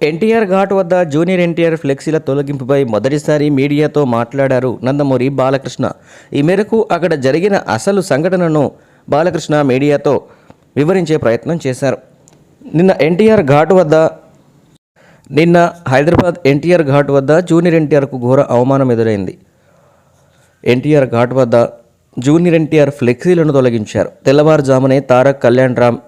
ఎన్టీఆర్ ఘాట్ వద్ద జూనియర్ ఎన్టీఆర్ ఫ్లెక్సీల తొలగింపుపై మొదటిసారి మీడియాతో మాట్లాడారు నందమూరి బాలకృష్ణ. ఈ మేరకు అక్కడ జరిగిన అసలు సంఘటనను బాలకృష్ణ మీడియాతో వివరించే ప్రయత్నం చేశారు. నిన్న ఎన్టీఆర్ ఘాట్ వద్ద నిన్న హైదరాబాద్ ఎన్టీఆర్ ఘాట్ వద్ద జూనియర్ ఎన్టీఆర్కు ఘోర అవమానం ఎదురైంది. ఎన్టీఆర్ ఘాట్ వద్ద జూనియర్ ఎన్టీఆర్ ఫ్లెక్సీలను తొలగించారు. తెల్లవారుజామునే తారక్ కళ్యాణ్ రామ్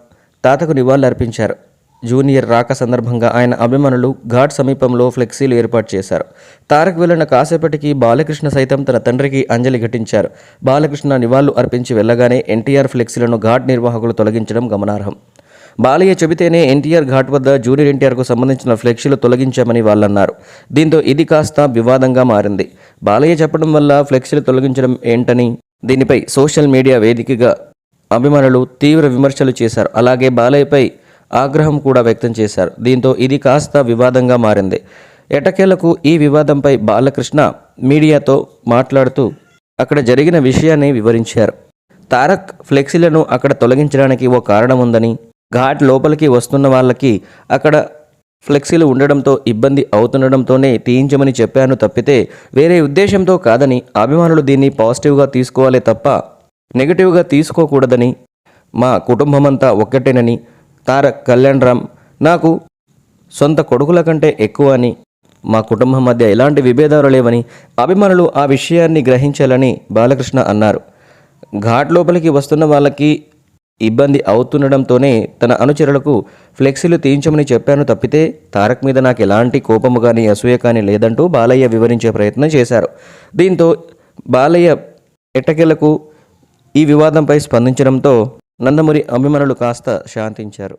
తాతకు నివాళులర్పించారు. జూనియర్ రాక సందర్భంగా ఆయన అభిమానులు ఘాట్ సమీపంలో ఫ్లెక్సీలు ఏర్పాటు చేశారు. తారక్ వెళ్ళిన కాసేపటికి బాలకృష్ణ సైతం తన తండ్రికి అంజలి ఘటించారు. బాలకృష్ణ నివాళులు అర్పించి వెళ్ళగానే ఎన్టీఆర్ ఫ్లెక్సీలను ఘాట్ నిర్వాహకులు తొలగించడం గమనార్హం. బాలయ్య చెబితేనే ఎన్టీఆర్ ఘాట్ వద్ద జూనియర్ ఎన్టీఆర్కు సంబంధించిన ఫ్లెక్సీలు తొలగించామని వాళ్ళన్నారు. దీంతో ఇది కాస్త వివాదంగా మారింది. బాలయ్య చెప్పడం వల్ల ఫ్లెక్సీలు తొలగించడం ఏంటని దీనిపై సోషల్ మీడియా వేదికగా అభిమానులు తీవ్ర విమర్శలు చేశారు. అలాగే బాలయ్యపై ఆగ్రహం కూడా వ్యక్తం చేశారు. దీంతో ఇది కాస్త వివాదంగా మారింది. ఎటకేలకు ఈ వివాదంపై బాలకృష్ణ మీడియాతో మాట్లాడుతూ అక్కడ జరిగిన విషయాన్ని వివరించారు. తారక్ ఫ్లెక్సీలను అక్కడ తొలగించడానికి ఓ కారణం ఉందని ఘాట్ లోపలికి వస్తున్న వాళ్ళకి అక్కడ ఫ్లెక్సీలు ఉండడంతో ఇబ్బంది అవుతుండడంతోనే తీయించమని చెప్పాను తప్పితే వేరే ఉద్దేశంతో కాదని అభిమానులు దీన్ని పాజిటివ్గా తీసుకోవాలి తప్ప నెగిటివ్గా తీసుకోకూడదని మా కుటుంబమంతా ఒక్కటేనని తారక్ కళ్యాణ్ రామ్ నాకు సొంత కొడుకుల కంటే ఎక్కువ అని మా కుటుంబం మధ్య ఎలాంటి విభేదాలు లేవని అభిమానులు ఆ విషయాన్ని గ్రహించాలని బాలకృష్ణ అన్నారు. ఘాట్ లోపలికి వస్తున్న వాళ్ళకి ఇబ్బంది అవుతుండడంతోనే తన అనుచరులకు ఫ్లెక్సీలు తీయించమని చెప్పాను తప్పితే తారక్ మీద నాకు ఎలాంటి కోపము కానీ అసూయ కానీ లేదంటూ బాలయ్య వివరించే ప్రయత్నం చేశారు. దీంతో బాలయ్య ఎట్టకేలకు ఈ వివాదంపై స్పందించడంతో నందమూరి అభిమానులు కాస్త శాంతించారు.